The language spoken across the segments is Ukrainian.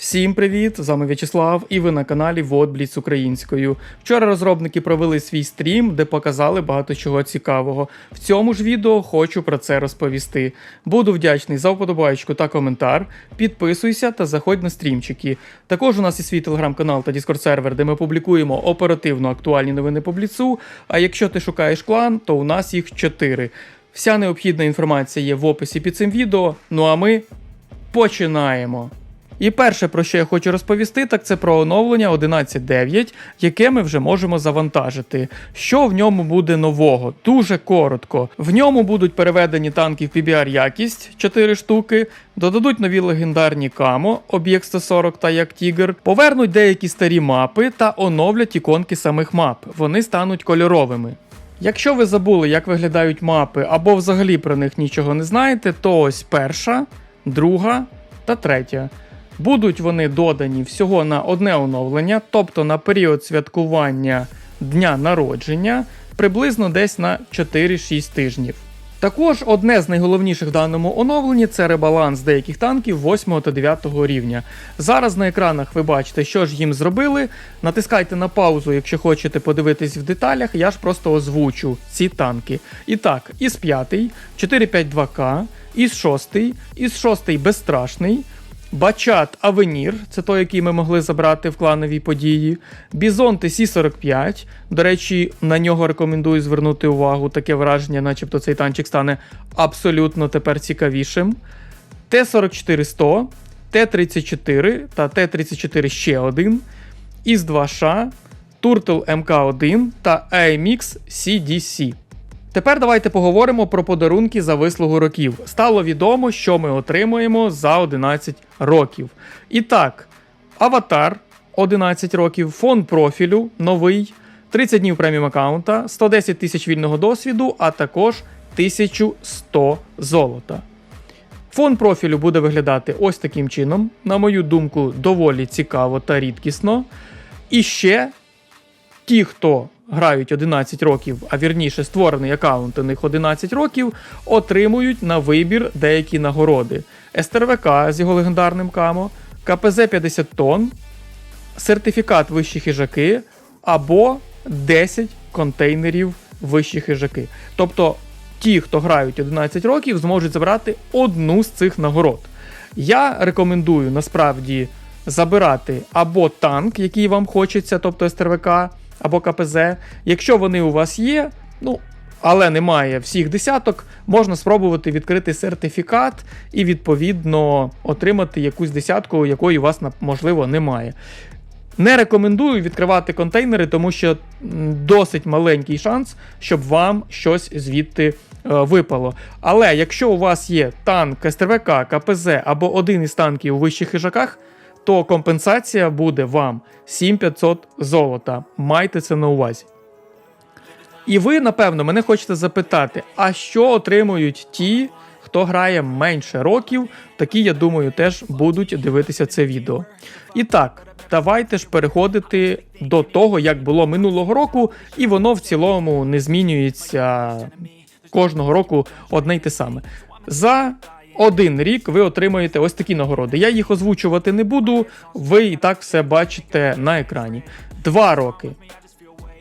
Всім привіт! З вами В'ячеслав і ви на каналі Водбліц українською. Вчора розробники провели свій стрім, де показали багато чого цікавого. В цьому ж відео хочу про це розповісти. Буду вдячний за вподобайку та коментар. Підписуйся та заходь на стрімчики. Також у нас є свій телеграм-канал та Discord сервер, де ми публікуємо оперативно актуальні новини по бліцу. А якщо ти шукаєш клан, то у нас їх 4. Вся необхідна інформація є в описі під цим відео. Ну а ми починаємо. І перше, про що я хочу розповісти, так це про оновлення 11.9, яке ми вже можемо завантажити. Що в ньому буде нового? Дуже коротко. В ньому будуть переведені танки в PBR якість 4 штуки, додадуть нові легендарні камо, об'єкт 140 та як Тігр, повернуть деякі старі мапи та оновлять іконки самих мап. Вони стануть кольоровими. Якщо ви забули, як виглядають мапи, або взагалі про них нічого не знаєте, то ось перша, друга та третя. Будуть вони додані всього на одне оновлення, тобто на період святкування дня народження, приблизно десь на 4-6 тижнів. Також одне з найголовніших в даному оновленні це ребаланс деяких танків 8 та 9 рівня. Зараз на екранах ви бачите, що ж їм зробили. Натискайте на паузу, якщо хочете подивитись в деталях, я ж просто озвучу ці танки. І так, із 5, 452К, із 6, із 6 безстрашний. Бачат Авенір, це той, який ми могли забрати в клановій події. Бізонти Сі-45. До речі, на нього рекомендую звернути увагу. Таке враження, начебто цей танчик стане абсолютно тепер цікавішим. Т-44-100, Т-34 та Т-34 ще один. Із 2 ша Turtle МК1 та AMX CDC. Тепер давайте поговоримо про подарунки за вислугу років. Стало відомо, що ми отримуємо за 11 років. І так, аватар 11 років, фон профілю новий, 30 днів преміум аккаунта, 110 тисяч вільного досвіду, а також 1100 золота. Фон профілю буде виглядати ось таким чином. На мою думку, доволі цікаво та рідкісно. І ще ті, хто грають 11 років, а вірніше створений аккаунт у них 11 років, отримують на вибір деякі нагороди: СТРВК з його легендарним камо, КПЗ 50 тонн, сертифікат вищі хижаки або 10 контейнерів вищі хижаки. Тобто ті, хто грають 11 років, зможуть забрати одну з цих нагород. Я рекомендую насправді забирати або танк, який вам хочеться, тобто СТРВК, або КПЗ. Якщо вони у вас є, ну. Але немає всіх десяток, можна спробувати відкрити сертифікат і, відповідно, отримати якусь десятку, якої у вас, можливо, немає. Не рекомендую відкривати контейнери, тому що досить маленький шанс, щоб вам щось звідти е, випало. Але якщо у вас є танк СТРВК, КПЗ або один із танків у вищих хижаках, то компенсація буде вам 7500 золота. Майте це на увазі. І ви, напевно, мене хочете запитати, а що отримують ті, хто грає менше років? Такі, я думаю, теж будуть дивитися це відео. І так, давайте ж переходити до того, як було минулого року, і воно в цілому не змінюється кожного року одне й те саме. За один рік ви отримаєте ось такі нагороди. Я їх озвучувати не буду, ви і так все бачите на екрані. Два роки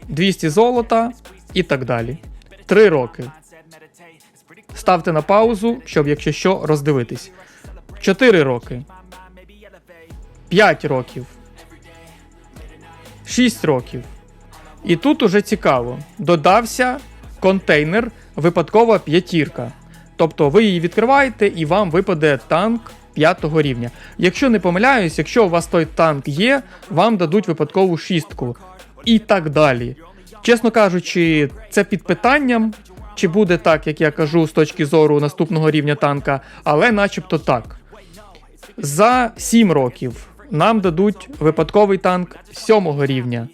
200 золота і так далі. Три роки. Ставте на паузу, щоб, якщо що, роздивитись. 4 роки. 5 років. 6 років. І тут уже цікаво. Додався контейнер випадкова п'ятірка. Тобто ви її відкриваєте і вам випаде танк 5 рівня. Якщо не помиляюсь, якщо у вас той танк є, вам дадуть випадкову шістку. І так далі. Чесно кажучи, це під питанням, чи буде так, як я кажу, з точки зору наступного рівня танка, але начебто так. За 7 років нам дадуть випадковий танк 7 рівня.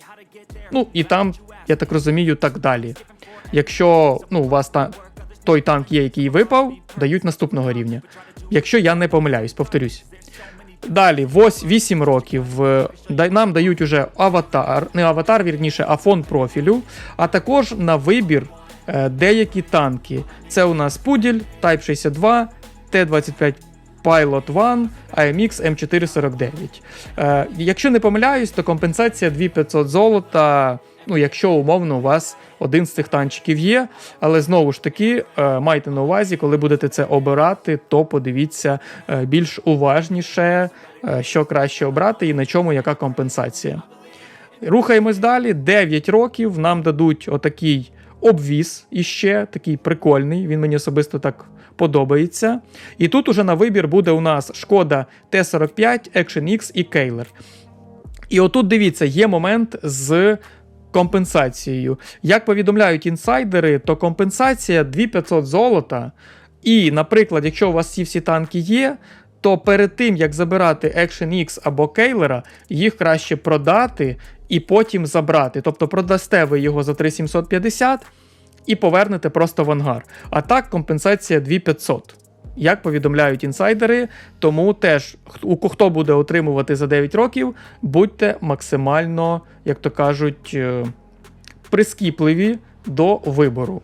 Ну і там, я так розумію, так далі. Якщо ну, у вас та, той танк є, який випав, дають наступного рівня. Якщо я не помиляюсь, повторюсь. Далі, 8 років нам дають уже аватар, не аватар, вірніше, а фон профілю, а також на вибір е, деякі танки. Це у нас Пуділь, Type 62, Т-25 Pilot One AMX M449. Е, якщо не помиляюсь, то компенсація 2500 золота. Ну, якщо умовно у вас один з цих танчиків є, але знову ж таки е, майте на увазі, коли будете це обирати, то подивіться е, більш уважніше, е, що краще обрати і на чому яка компенсація. Рухаємось далі. 9 років нам дадуть отакий обвіз іще, такий прикольний. Він мені особисто так подобається. І тут уже на вибір буде у нас шкода Т-45, Action X і Кейлер. І отут дивіться, є момент з компенсацією. Як повідомляють інсайдери, то компенсація 2500 золота. І, наприклад, якщо у вас ці всі танки є, то перед тим як забирати Action X або Кейлера, їх краще продати і потім забрати. Тобто продасте ви його за 3750 і повернете просто в ангар. А так компенсація 2500. Як повідомляють інсайдери, тому теж хто буде отримувати за 9 років, будьте максимально, як то кажуть, е, прискіпливі до вибору.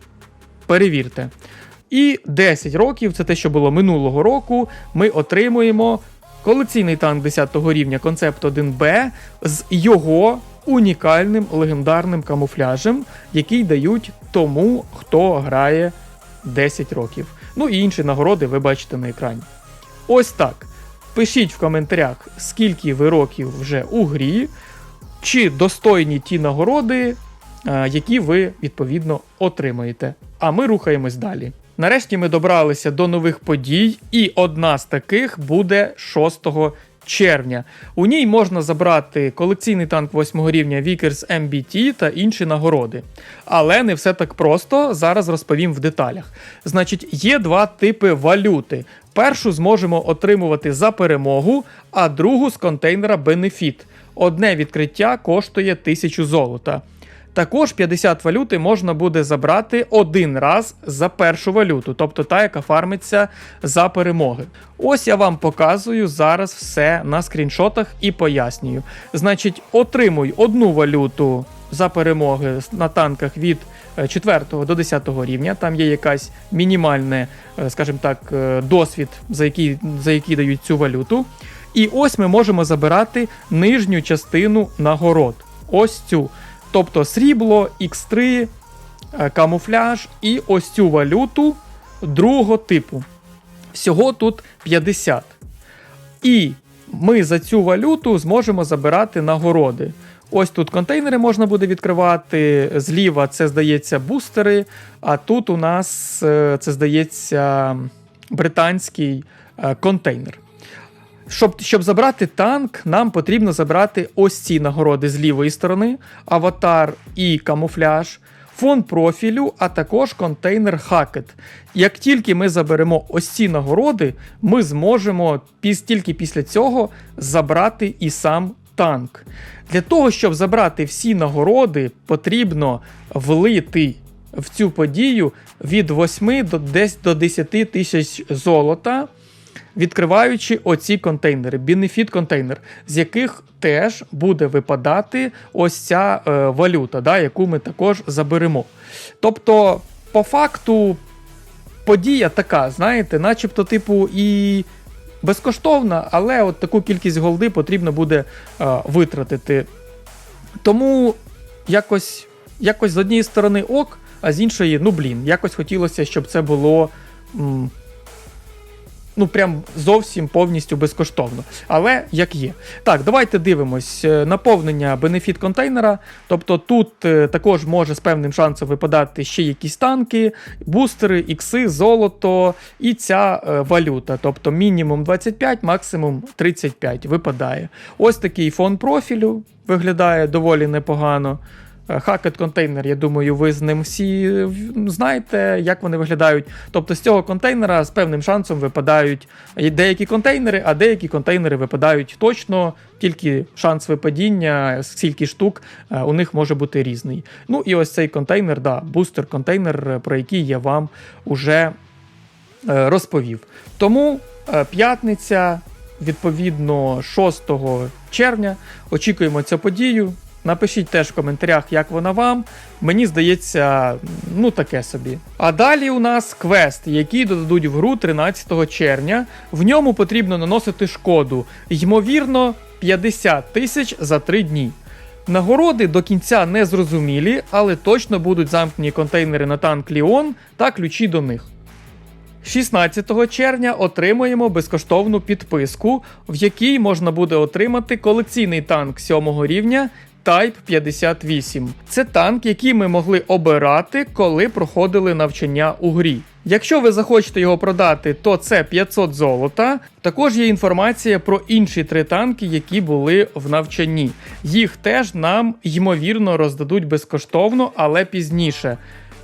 Перевірте. І 10 років, це те, що було минулого року, ми отримуємо колекційний танк 10-го рівня концепт 1Б з його унікальним легендарним камуфляжем, який дають тому, хто грає 10 років. Ну і інші нагороди ви бачите на екрані. Ось так. Пишіть в коментарях, скільки ви років вже у грі, чи достойні ті нагороди, е, які ви відповідно отримаєте. А ми рухаємось далі. Нарешті ми добралися до нових подій, і одна з таких буде 6 червня. У ній можна забрати колекційний танк 8 рівня Vickers MBT та інші нагороди. Але не все так просто. Зараз розповім в деталях. Значить, є два типи валюти. Першу зможемо отримувати за перемогу, а другу з контейнера Бенефіт. Одне відкриття коштує 1000 золота. Також 50 валюти можна буде забрати один раз за першу валюту, тобто та, яка фармиться за перемоги. Ось я вам показую зараз все на скріншотах і пояснюю. Значить, отримуй одну валюту за перемоги на танках від 4 до 10 рівня. Там є якась мінімальне, е, скажімо так, е, досвід, за який, за який дають цю валюту. І ось ми можемо забирати нижню частину нагород. Ось цю. Тобто срібло, X3, е, камуфляж і ось цю валюту другого типу. Всього тут 50. І ми за цю валюту зможемо забирати нагороди. Ось тут контейнери можна буде відкривати. Зліва це здається бустери. А тут у нас е, це здається британський е, контейнер. Щоб щоб забрати танк, нам потрібно забрати ось ці нагороди з лівої сторони, аватар і камуфляж, фон профілю, а також контейнер Хакет. Як тільки ми заберемо ось ці нагороди, ми зможемо тільки після цього забрати і сам танк. Для того, щоб забрати всі нагороди, потрібно влити в цю подію від 8 до десь до 10 тисяч золота відкриваючи оці контейнери, бенефіт контейнер, з яких теж буде випадати ось ця е, валюта, да, яку ми також заберемо. Тобто, по факту, подія така, знаєте, начебто, типу, і. Безкоштовна, але от таку кількість голди потрібно буде е, витратити. Тому якось якось з однієї сторони ок, а з іншої, ну блін, якось хотілося, щоб це було ну прям зовсім повністю безкоштовно. Але як є. Так, давайте дивимось е, наповнення бенефіт контейнера. Тобто тут е, також може з певним шансом випадати ще якісь танки, бустери, ікси, золото і ця е, валюта. Тобто мінімум 25, максимум 35 випадає. Ось такий фон профілю виглядає доволі непогано. Хакет контейнер, я думаю, ви з ним всі знаєте, як вони виглядають. Тобто з цього контейнера з певним шансом випадають деякі контейнери, а деякі контейнери випадають точно, тільки шанс випадіння, скільки штук у них може бути різний. Ну і ось цей контейнер, да, бустер-контейнер, про який я вам уже е, розповів. Тому е, п'ятниця, відповідно, 6 червня, очікуємо цю подію. Напишіть теж в коментарях, як вона вам. Мені здається, ну таке собі. А далі у нас квест, який додадуть в гру 13 червня. В ньому потрібно наносити шкоду. Ймовірно, 50 тисяч за 3 дні. Нагороди до кінця не зрозумілі, але точно будуть замкнені контейнери на танк Ліон та ключі до них. 16 червня отримуємо безкоштовну підписку, в якій можна буде отримати колекційний танк 7 рівня Type 58. Це танк, який ми могли обирати, коли проходили навчання у грі. Якщо ви захочете його продати, то це 500 золота. Також є інформація про інші три танки, які були в навчанні. Їх теж нам ймовірно роздадуть безкоштовно, але пізніше.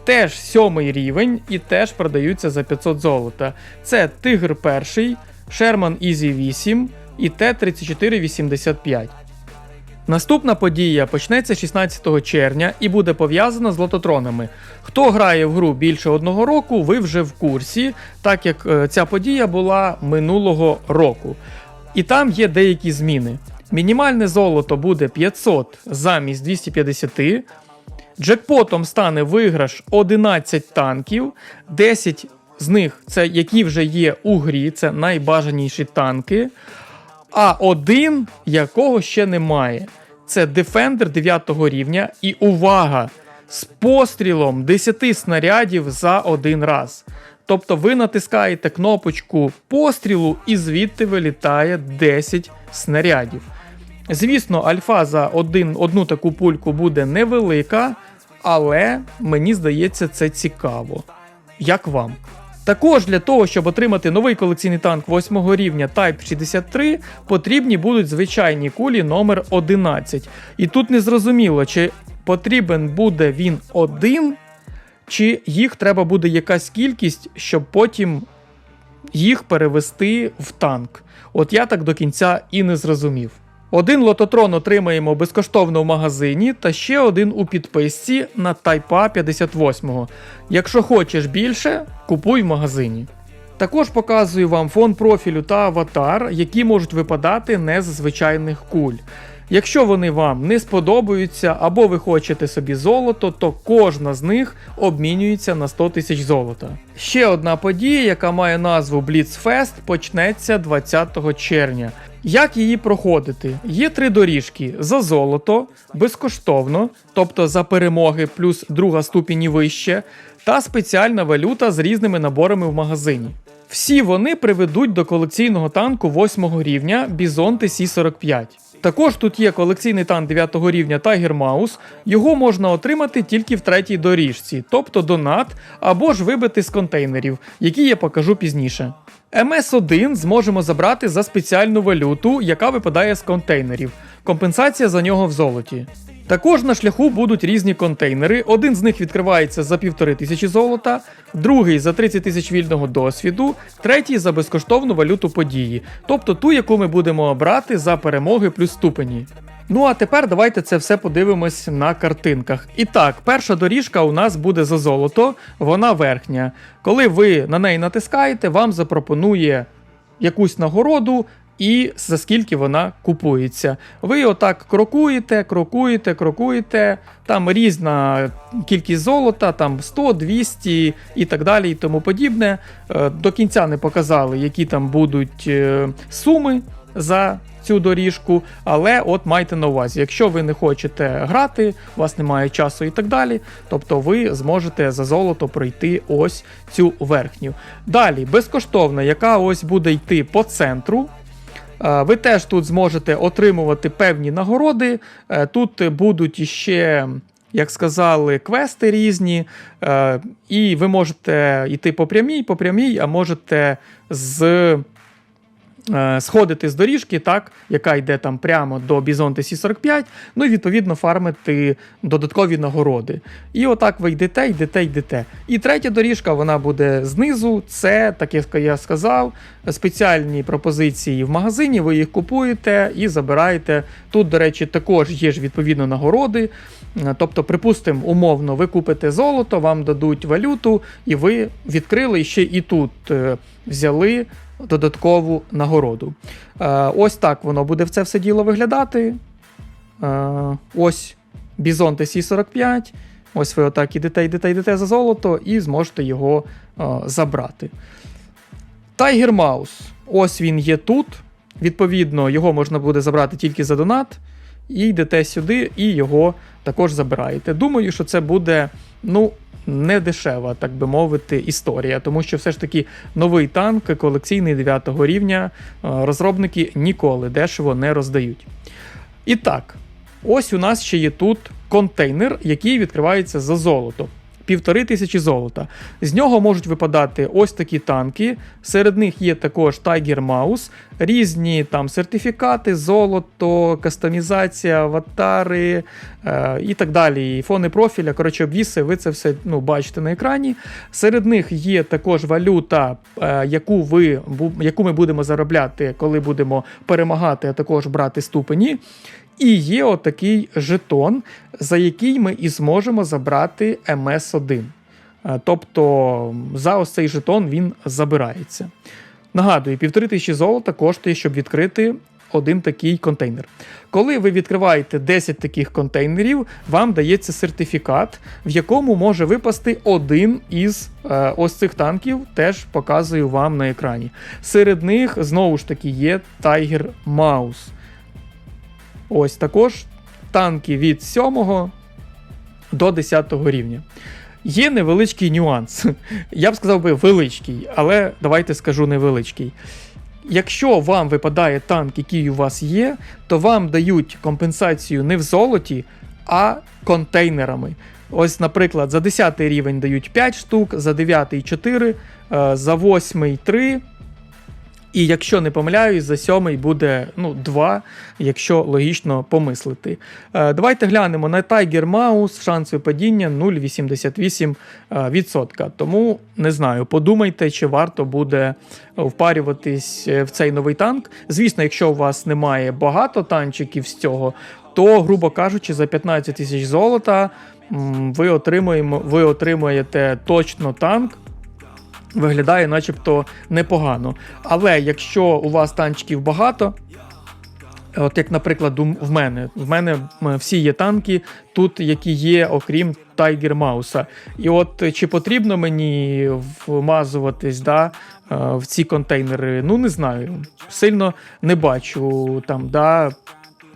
Теж сьомий рівень і теж продаються за 500 золота. Це Тигр перший, Sherman Easy 8 і Т-3485. Наступна подія почнеться 16 червня і буде пов'язана з лототронами. Хто грає в гру більше одного року, ви вже в курсі, так як е, ця подія була минулого року. І там є деякі зміни. Мінімальне золото буде 500 замість 250. Джекпотом стане виграш 11 танків, 10 з них це які вже є у грі, це найбажаніші танки. А один, якого ще немає. Це Defender 9 рівня. І увага! З пострілом 10 снарядів за один раз. Тобто ви натискаєте кнопочку пострілу, і звідти вилітає 10 снарядів. Звісно, альфа за один, одну таку пульку буде невелика, але мені здається, це цікаво. Як вам? Також для того, щоб отримати новий колекційний танк 8 рівня Type 63, потрібні будуть звичайні кулі номер 11. І тут не зрозуміло, чи потрібен буде він один, чи їх треба буде якась кількість, щоб потім їх перевести в танк. От я так до кінця і не зрозумів. Один лототрон отримаємо безкоштовно в магазині, та ще один у підписці на Тайпа 58. Якщо хочеш більше, купуй в магазині. Також показую вам фон профілю та аватар, які можуть випадати не з звичайних куль. Якщо вони вам не сподобаються або ви хочете собі золото, то кожна з них обмінюється на 100 тисяч золота. Ще одна подія, яка має назву Blitzfest, почнеться 20 червня. Як її проходити? Є три доріжки: за золото, безкоштовно, тобто за перемоги плюс друга ступінь вище, та спеціальна валюта з різними наборами в магазині. Всі вони приведуть до колекційного танку 8 рівня Bison TC-45. Також тут є колекційний танк 9 рівня Tiger Mouse. Його можна отримати тільки в третій доріжці, тобто донат або ж вибити з контейнерів, які я покажу пізніше. МС1 зможемо забрати за спеціальну валюту, яка випадає з контейнерів. Компенсація за нього в золоті. Також на шляху будуть різні контейнери. Один з них відкривається за півтори тисячі золота, другий за 30 тисяч вільного досвіду, третій за безкоштовну валюту події, тобто ту, яку ми будемо брати за перемоги плюс ступені. Ну а тепер давайте це все подивимось на картинках. І так, перша доріжка у нас буде за золото, вона верхня. Коли ви на неї натискаєте, вам запропонує якусь нагороду. І за скільки вона купується. Ви отак крокуєте, крокуєте, крокуєте. Там різна кількість золота, там 100, 200 і так далі, і тому подібне. Е, До кінця не показали, які там будуть е, суми за цю доріжку, але от майте на увазі, якщо ви не хочете грати, у вас немає часу і так далі, тобто ви зможете за золото пройти ось цю верхню. Далі, безкоштовна, яка ось буде йти по центру. Е, Ви теж тут зможете отримувати певні нагороди. Е, Тут будуть іще, як сказали, квести різні, е, і ви можете йти по прямій, по прямій, а можете з. Е, Сходити з доріжки, так, яка йде там прямо до Bison TC-45, ну і відповідно фармити додаткові нагороди. І отак ви йдете, йдете, йдете. І третя доріжка вона буде знизу. Це, так як я сказав, спеціальні пропозиції в магазині. Ви їх купуєте і забираєте. Тут, до речі, також є ж відповідно нагороди. Е, Тобто, припустимо, умовно, ви купите золото, вам дадуть валюту, і ви відкрили ще і тут е, взяли додаткову нагороду. Е, Ось так воно буде це все діло виглядати. Е, ось Бізон Сі-45. Ось ви отак ідете, ідете, йдете за золото і зможете його е, забрати. Тайгер Маус. Ось він є тут. Відповідно, його можна буде забрати тільки за донат. І йдете сюди, і його також забираєте. Думаю, що це буде, ну, не дешева, так би мовити, історія, тому що все ж таки новий танк колекційний 9 рівня е, розробники ніколи дешево не роздають. І так, ось у нас ще є тут контейнер, який відкривається за золото. Півтори тисячі золота. З нього можуть випадати ось такі танки. Серед них є також Tiger Mouse, різні там сертифікати, золото, кастомізація, аватари е, і так далі. І фони профіля. Коротше, обвіси, ви це все ну, бачите на екрані. Серед них є також валюта, е, яку, ви, яку ми будемо заробляти, коли будемо перемагати, а також брати ступені. І є отакий жетон, за який ми і зможемо забрати МС1. Е, Тобто за ось цей жетон він забирається. Нагадую, півтори тисячі золота коштує, щоб відкрити один такий контейнер. Коли ви відкриваєте 10 таких контейнерів, вам дається сертифікат, в якому може випасти один із е, ось цих танків, теж показую вам на екрані. Серед них знову ж таки є Tiger Mouse. Ось також танки від 7 до 10 рівня. Є невеличкий нюанс. Я б сказав би величкий, але давайте скажу невеличкий. Якщо вам випадає танк, який у вас є, то вам дають компенсацію не в золоті, а контейнерами. Ось, наприклад, за 10 рівень дають 5 штук, за 9 4, е, за 8 3. І якщо не помиляюсь, за 7 буде ну, 2, якщо логічно помислити. Е, Давайте глянемо на Tiger Mouse, шанс випадіння 0,88%. е. Тому не знаю, подумайте, чи варто буде впарюватись е, в цей новий танк. Звісно, якщо у вас немає багато танчиків з цього, то, грубо кажучи, за 15 тисяч золота ви, отримуємо, ви отримуєте точно танк. Виглядає начебто непогано. Але якщо у вас танчиків багато, От як, наприклад, в мене. В мене всі є танки, тут які є, окрім Tiger Мауса. І от е, чи потрібно мені вмазуватись да, е, в ці контейнери? Ну, не знаю. Сильно не бачу там, да,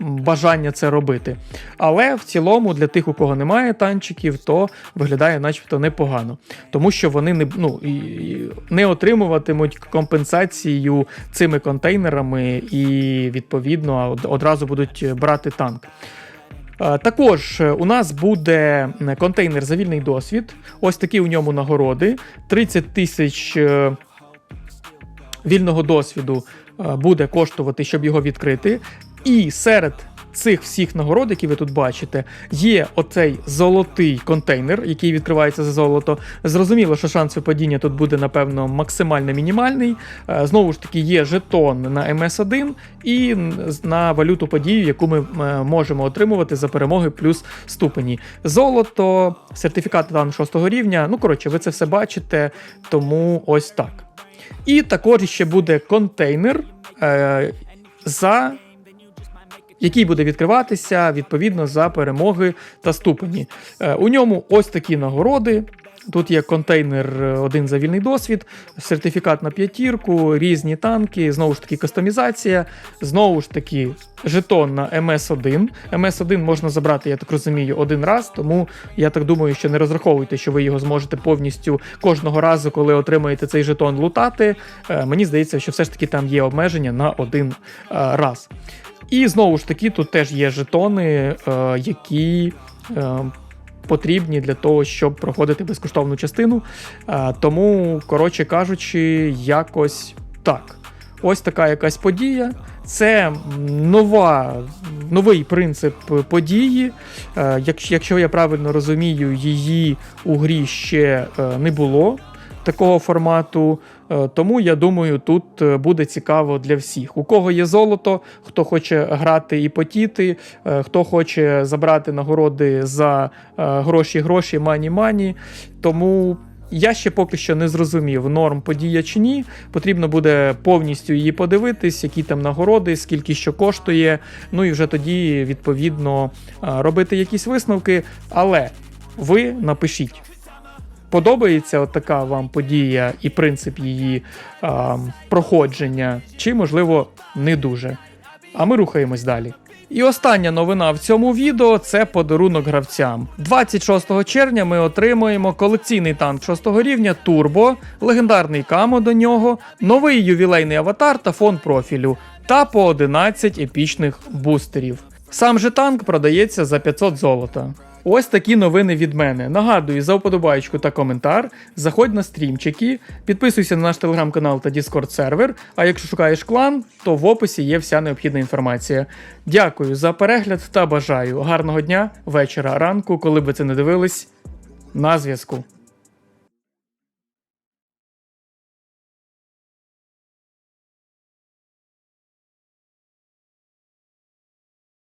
бажання це робити. Але в цілому, для тих, у кого немає танчиків, то виглядає начебто непогано. Тому що вони не, ну, не отримуватимуть компенсацію цими контейнерами і, відповідно, одразу будуть брати танк. Е, Також е, у нас буде е, контейнер за вільний досвід. Ось такі у ньому нагороди. 30 тисяч вільного досвіду буде коштувати, щоб його відкрити. І серед цих всіх нагород, які ви тут бачите, є оцей золотий контейнер, який відкривається за золото. Зрозуміло, що шанс випадіння тут буде, напевно, максимально мінімальний. Е, Знову ж таки, є жетон на МС1 і на валюту подію, яку ми е, можемо отримувати за перемоги плюс ступені. Золото, сертифікат там 6 рівня. Ну, коротше, ви це все бачите, тому ось так. І також ще буде контейнер е, за. Який буде відкриватися відповідно за перемоги та ступені. Е, у ньому ось такі нагороди. Тут є контейнер е, один за вільний досвід, сертифікат на п'ятірку, різні танки, знову ж таки кастомізація, знову ж таки жетон на МС1. МС1 можна забрати, я так розумію, один раз, тому я так думаю, що не розраховуйте, що ви його зможете повністю кожного разу, коли отримаєте цей жетон, лутати. Е, Мені здається, що все ж таки там є обмеження на один раз. І знову ж таки, тут теж є жетони, е, які е, потрібні для того, щоб проходити безкоштовну частину. Е, тому, коротше кажучи, якось так. Ось така якась подія. Це нова, новий принцип події. Якщо, я правильно розумію, її у грі ще не було такого формату. Е, Тому я думаю, тут е, буде цікаво для всіх. У кого є золото, хто хоче грати і потіти, е, хто хоче забрати нагороди за гроші, гроші, мані, мані. Тому Я ще поки що не зрозумів, норм подія чи ні. Потрібно буде повністю її подивитись, які там нагороди, скільки що коштує. Ну і вже тоді, відповідно, робити якісь висновки. Але ви напишіть. Подобається така вам подія і принцип її а, проходження, чи, можливо, не дуже. А ми рухаємось далі. І остання новина в цьому відео це подарунок гравцям. 26 червня ми отримуємо колекційний танк 6 рівня Турбо, легендарний камо до нього, новий ювілейний аватар та фон профілю, та по 11 епічних бустерів. Сам же танк продається за 500 золота. Ось такі новини від мене. Нагадую, за вподобайку та коментар. Заходь на стрімчики, підписуйся на наш телеграм-канал та Discord сервер. А якщо шукаєш клан, то в описі є вся необхідна інформація. Дякую за перегляд та бажаю гарного дня, вечора, ранку, коли би це не дивились. На зв'язку.